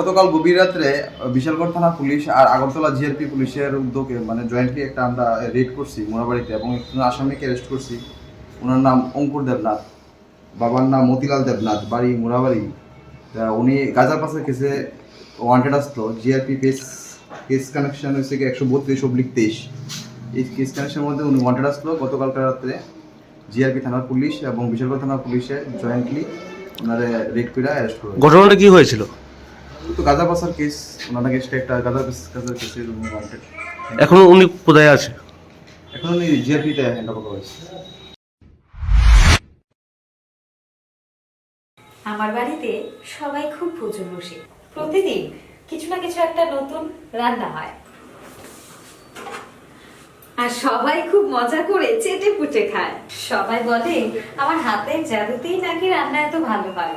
গতকাল গভীর রাত্রে বিশালগড় থানা পুলিশ আর আগরতলা জিআরপি পুলিশের উদ্যোগে মানে জয়েন্টলি একটা আমরা রেড করছি মোনাবাড়িতে এবং একজন আসামিকে অ্যারেস্ট করছি। ওনার নাম অঙ্কুর দেবনাথ, বাবার নাম মতিলাল দেবনাথ, বাড়ি মোরাবাড়ি। উনি গাজার পাশে কেসে ওয়ান্টেড আসতো। জিআরপি কেস কেস কানেকশন হয়েছে কি একশো বত্রিশ অব্লিক তেইশ। এই কেস কানেকশনের মধ্যে উনি ওয়ান্টেড আসলো গতকালকে রাত্রে জিআরপি থানার পুলিশ এবং বিশালগড় থানার পুলিশে জয়েন্টলি ওনারে রেড করে অ্যারেস্ট করে ঘটনাটা কি হয়েছিল? তো গাজা পাসার কেস ওনার একটা গাজা গাজার কেসের ওয়ান্টেড এখন উনি কোথায় আছে? এখন উনি জিআরপিতে হ্যান্ড ওভার করেছে আমার বাড়িতে সবাই খুব পুজো বসে। প্রতিদিন কিছু না কিছু একটা নতুন রান্না হয়। আর সবাই খুব মজা করে চেটে পুটে খায়। সবাই বলে আমার হাতের জাদুতেই নাকি রান্না এত ভালো হয়?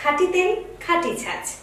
খাঁটি তেল খাঁটি ছাঁচ।